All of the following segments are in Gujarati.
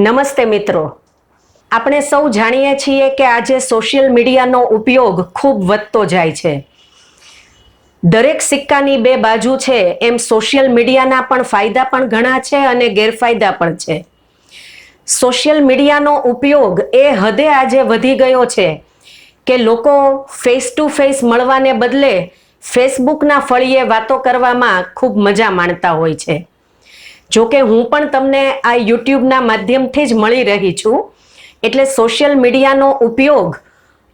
નમસ્તે મિત્રો. આપણે સૌ જાણીએ છીએ કે આજે સોશિયલ મીડિયાનો ઉપયોગ ખૂબ વધતો જાય છે. દરેક સિક્કાની બે બાજુ છે, એમ સોશિયલ મીડિયાના પણ ફાયદા પણ ઘણા છે અને ગેરફાયદા પણ છે. સોશિયલ મીડિયાનો ઉપયોગ એ હદે આજે વધી ગયો છે કે લોકો ફેસ ટુ ફેસ મળવાને બદલે ફેસબુકના ફળીએ વાતો કરવામાં ખૂબ મજા માણતા હોય છે. જોકે હું પણ તમને આ યુટ્યુબના માધ્યમથી જ મળી રહી છું. એટલે સોશિયલ મીડિયાનો ઉપયોગ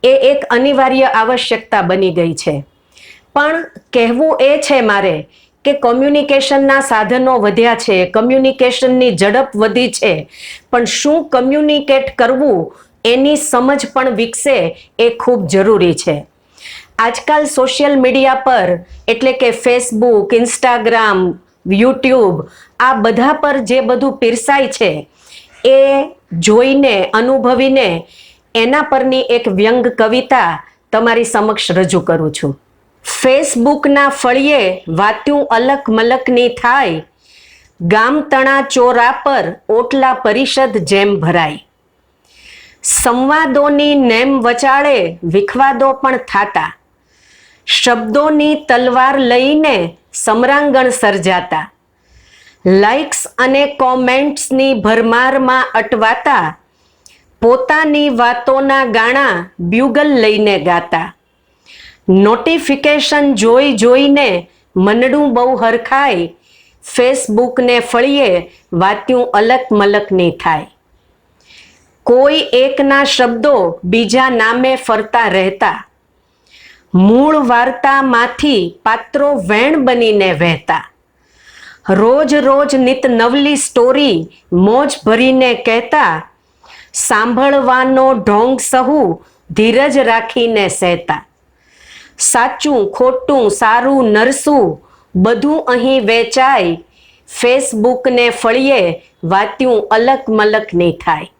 એ એક અનિવાર્ય આવશ્યકતા બની ગઈ છે. પણ કહેવું એ છે મારે કે કોમ્યુનિકેશનના સાધનો વધ્યા છે, કમ્યુનિકેશનની ઝડપ વધી છે. પણ શું કમ્યુનિકેટ કરવું એની સમજ પણ વિકસે એ ખૂબ જરૂરી છે. આજકાલ સોશિયલ મીડિયા પર, એટલે કે ફેસબુક ઇન્સ્ટાગ્રામ યુટ્યુબ, આ બધા પર જે બધું પીરસાય છે, એ જોઈને, અનુભવીને, એના પરની એક વ્યંગ કવિતા તમારી સમક્ષ રજૂ કરું છું. ફેસબુકના ફળિયે વાત્યું અલક મલકની થાય ગામ તણા ચોરા પર ઓટલા પરિષદ જેમ ભરાય. સંવાદોની નેમ વચાળે વિખવાદો પણ થાતા. શબ્દોની તલવાર લઈને સમરાંગણ સર્જાતા. લાઇક્સ અને કોમેન્ટ્સની ભરમારમાં અટવાતા. પોતાની વાતોના ગાણા બ્યુગલ લઈને ગાતા. નોટિફિકેશન જોઈ જોઈને મનડું બહુ હરખાય. ફેસબુકને ફળીએ વાત્યું અલક મલકની થાય. કોઈ એકના શબ્દો બીજા નામે ફરતા રહેતા. મૂળ વાર્તામાંથી પાત્રો વેણ બનીને વહેતા. રોજ રોજ નિત નવલી સ્ટોરી મોજ ભરીને કહેતા, સાંભળવાનો ઢોંગ સહુ ધીરજ રાખીને સહેતા. સાચું, ખોટું, સારું, નરસું બધું અહીં વેચાય ફેસબુકને ફળીએ વાત્યું અલક મલક નહીં થાય.